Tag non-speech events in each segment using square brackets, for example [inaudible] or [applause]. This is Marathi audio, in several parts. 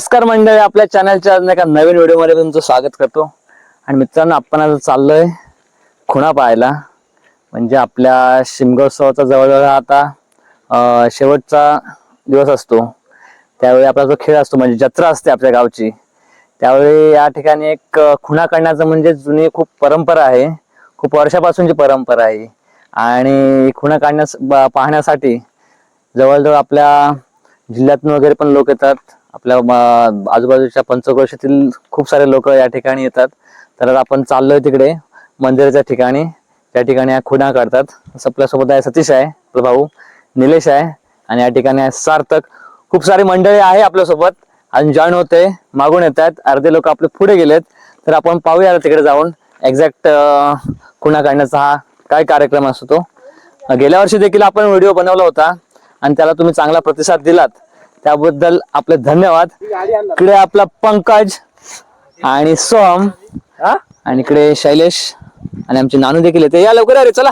नमस्कार मंडळी आपल्या चॅनलच्या एका नवीन व्हिडिओमध्ये तुमचं स्वागत करतो. आणि मित्रांनो आपण आज चाललोय खुणा पाहायला म्हणजे आपल्या शिमगोत्सवाचा जवळजवळ आता शेवटचा दिवस असतो. त्यावेळी आपला जो खेळ असतो म्हणजे जत्रा असते आपल्या गावची त्यावेळी या ठिकाणी एक खुणा काढण्याचं म्हणजे जुनी खूप परंपरा आहे. खूप वर्षापासूनची परंपरा आहे. आणि खुणा काढण्यास पाहण्यासाठी जवळजवळ आपल्या जिल्ह्यातून वगैरे पण लोक येतात. आपल्या आजूबाजूच्या पंचक्रोशीतील खूप सारे लोक या ठिकाणी येतात. तर आपण चाललोय तिकडे मंदिराच्या ठिकाणी. त्या ठिकाणी खुणा काढतात. असं आपल्यासोबत आहे सतीश आहे आपला भाऊ. निलेश आहे आणि या ठिकाणी आहे सार्थक. खूप सारी मंडळी आहे आपल्यासोबत आणि जॉईन होते मागून येत आहेत अर्धे लोक आपले पुढे गेलेत. तर आपण पाहूया तिकडे जाऊन एक्झॅक्ट खुणा काढण्याचा हा काय कार्यक्रम असतो. तो गेल्या वर्षी देखील आपण व्हिडिओ बनवला होता. आणि त्याला तुम्ही चांगला प्रतिसाद दिलात. त्याबद्दल आपले धन्यवाद. इकडे आपला पंकज आणि सोम आणि इकडे शैलेश आणि आमचे नानू देखील येते. या लवकर अरे चला.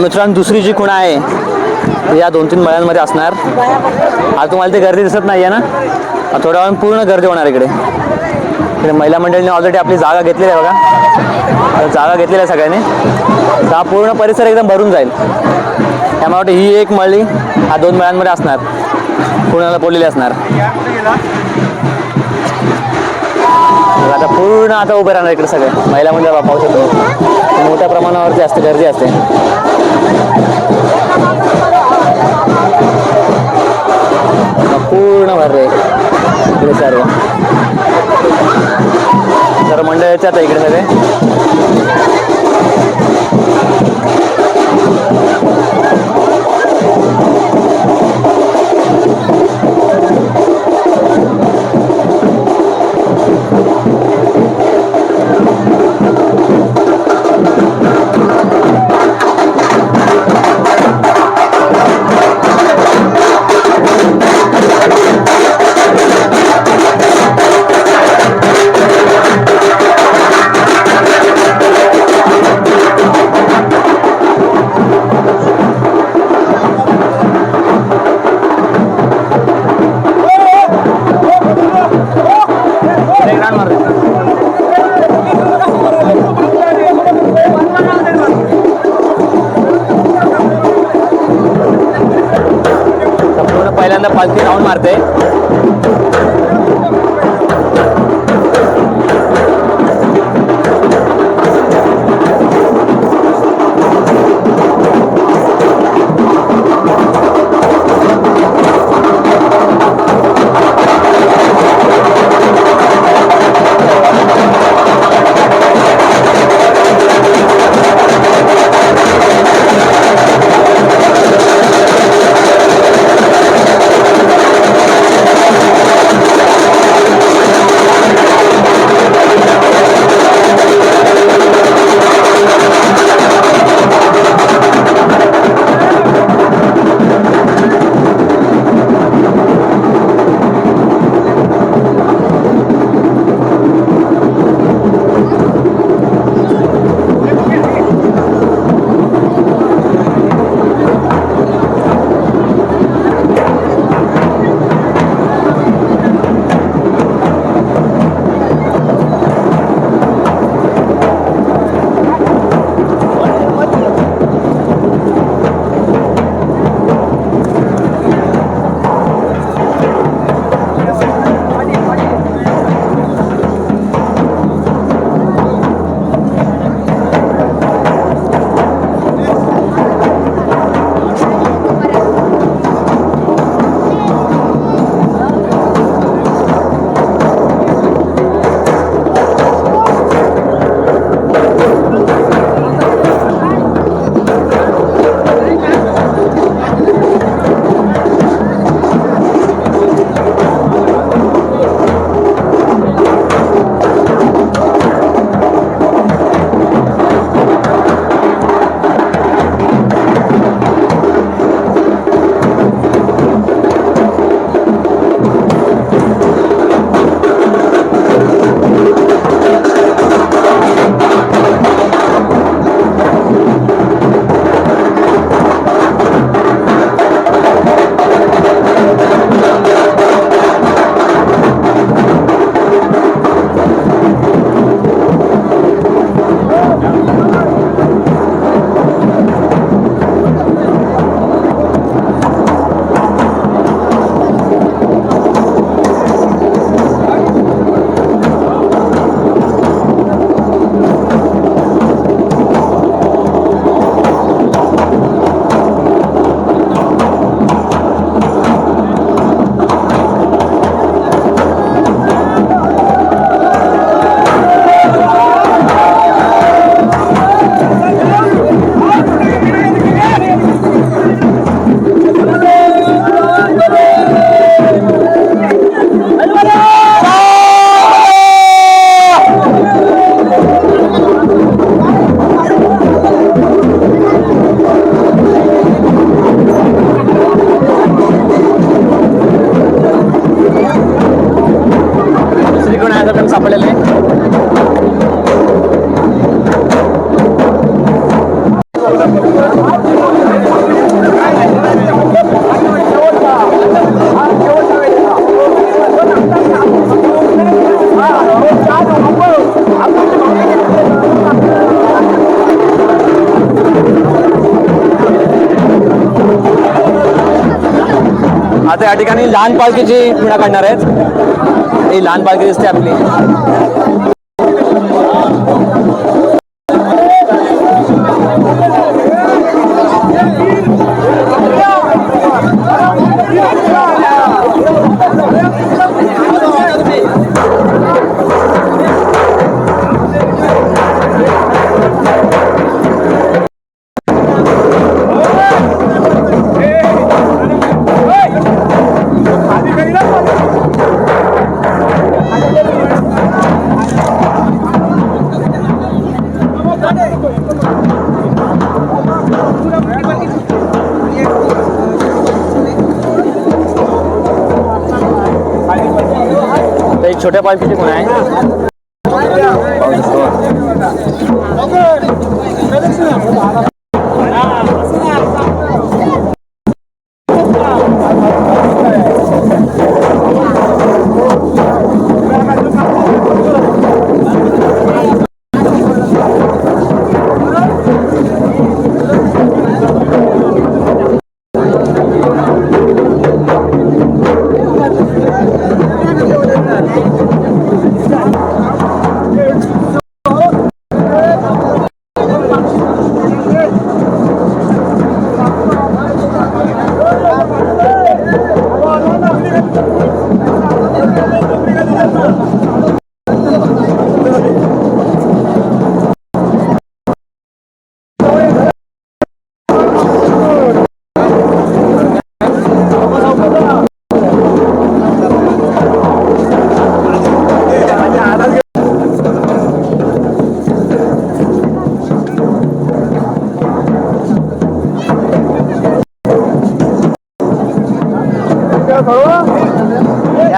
मित्रांनो दुसरी जी खुणा आहे या दोन तीन मळ्यांमध्ये असणार. आज तुम्हाला ते गर्दी दिसत नाही आहे ना? थोड्या वेळ पूर्ण गर्दी होणार इकडे. इकडे महिला मंडळीने ऑलरेडी आपली जागा घेतलेली आहे बघा. जागा घेतलेली आहे सगळ्यांनी. तर हा पूर्ण परिसर एकदम भरून जाईल. त्यामुळे वाटतं ही एक मळी हा दोन मळ्यांमध्ये असणार. पुण्याला बोललेली असणार. आता पूर्ण आता उभे राहणार इकडे सगळे. महिला मंडळ पाहू शकतो मोठ्या प्रमाणावरती असते गर्दी असते. पूर्ण भरले इकडे सर्व सर्व मंडळाचे आता इकडे सगळे पहिल्यांदा पालखी राऊंड मारते पडेल हे. आता या ठिकाणी लहान पालखीची खुणा काढणार आहेत ही लहान पालखी दिसते आपली. छोट्या पालखीची खुणा आहे या, या.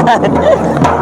bad. [laughs] [laughs]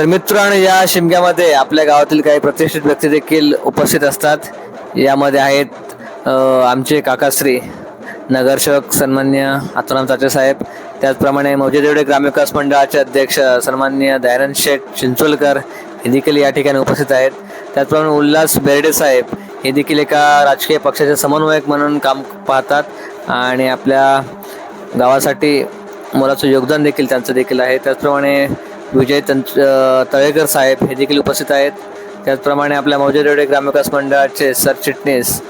तर मित्रांनो या शिमग्यामध्ये आपल्या गावातील काही प्रतिष्ठित व्यक्ती देखील उपस्थित असतात. यामध्ये आहेत आमचे काकाश्री नगरसेवक सन्मान्य आत्माराम चाचे साहेब. त्याचप्रमाणे मौजे देवडे ग्रामविकास मंडळाचे अध्यक्ष सन्मान्य दयानंद शेठ चिंचोलकर हे देखील या ठिकाणी उपस्थित आहेत. त्याचप्रमाणे उल्हास बेर्डे साहेब हे देखील एका राजकीय पक्षाचे समन्वयक म्हणून काम पाहतात आणि आपल्या गावासाठी मोलाचं योगदान देखील त्यांचं देखील आहे. त्याचप्रमाणे विजय तंत तळेकर साहेब हे देखील उपस्थित आहेत. त्याचप्रमाणे आपल्या मौजे रेवडे ग्रामविकास मंडळाचे सरचिटणीस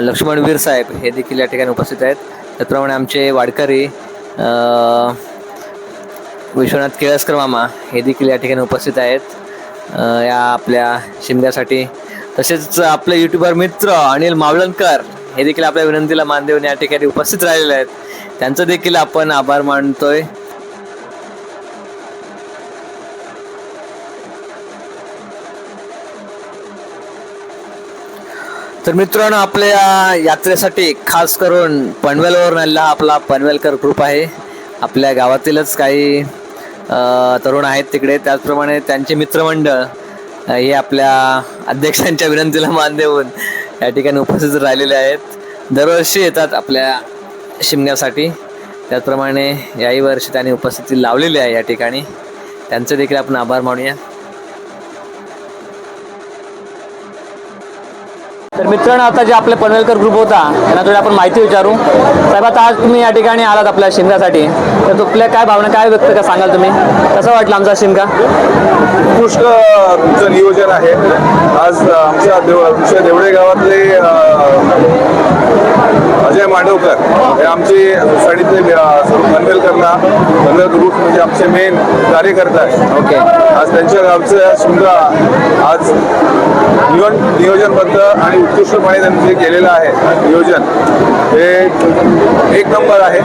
लक्ष्मणवीर साहेब हे देखील या ठिकाणी उपस्थित आहेत. त्याचप्रमाणे आमचे वाडकरी विश्वनाथ केळसकर मामा हे देखील या ठिकाणी उपस्थित आहेत. या आपल्या शिमग्यासाठी. तसेच आपले युट्यूबर मित्र अनिल मावळणकर हे देखील आपल्या विनंतीला मान देऊन या ठिकाणी उपस्थित राहिलेले आहेत. त्यांचं देखील आपण आभार मानतोय. तर मित्रांनो आपल्या यात्रेसाठी खास करून पनवेलवर आलेला आपला पनवेलकर ग्रुप आहे. आपल्या गावातीलच काही तरुण आहेत तिकडे. त्याचप्रमाणे त्यांचे मित्रमंडळ हे आपल्या अध्यक्षांच्या विनंतीला मान देऊन या ठिकाणी उपस्थित राहिलेले आहेत. दरवर्षी येतात आपल्या शिमग्यासाठी. त्याचप्रमाणे याही वर्षी त्यांनी उपस्थिती लावलेली आहे या ठिकाणी. त्यांचे देखील आपण आभार मानूया. तर मित्रांनो आता जे आपले पनवेलकर ग्रुप होता त्यांना थोडी आपण माहिती विचारू. साहेब आता आज तुम्ही या ठिकाणी आलात आपल्या शिमग्यासाठी. तर तुपल्या काय भावना काय व्यक्त का सांगाल तुम्ही? कसं वाटलं आमचा शिमगा? उत्कृष्ट तुमचं नियोजन आहे. आज आमच्या देव आमच्या देवळे गावातले मांडवकर हे आमचे सोसायटीतले अ, पनवेलकरला पनवेल ग्रुप म्हणजे आमचे मेन कार्यकर्ता आहे ओके. आज त्यांच्या गावचं शिमगा आज नियोजन नियोजनबद्ध आणि उत्कृष्टपणे त्यांनी जे केलेलं आहे नियोजन हे एक नंबर आहे.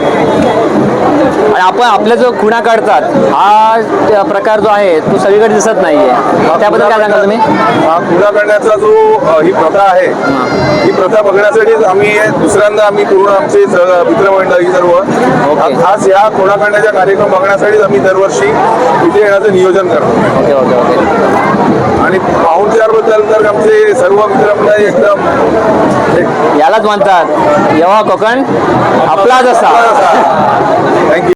आणि आपण आपल्या जो खुणा काढतात हा त्या प्रकार जो आहे तो सगळीकडे दिसत नाहीये. त्याबद्दल काय सांगाल तुम्ही? हा खुणा करण्याचा जो ही प्रथा आहे ही. प्रथा बघण्यासाठीच आम्ही दुसऱ्यांदा आम्ही पूर्ण आमचे मित्रमंडळी सर्व. खास या खुणा काढण्याचा कार्यक्रम बघण्यासाठीच आम्ही दरवर्षी इथे येण्याचं नियोजन करतो. Okay okay okay. आणि पाहुणचारबद्दल तर आमचे सर्व मित्रमंडळी एकदम एक यालाच म्हणतात येवा कोकण आपलाच असा. थँक्यू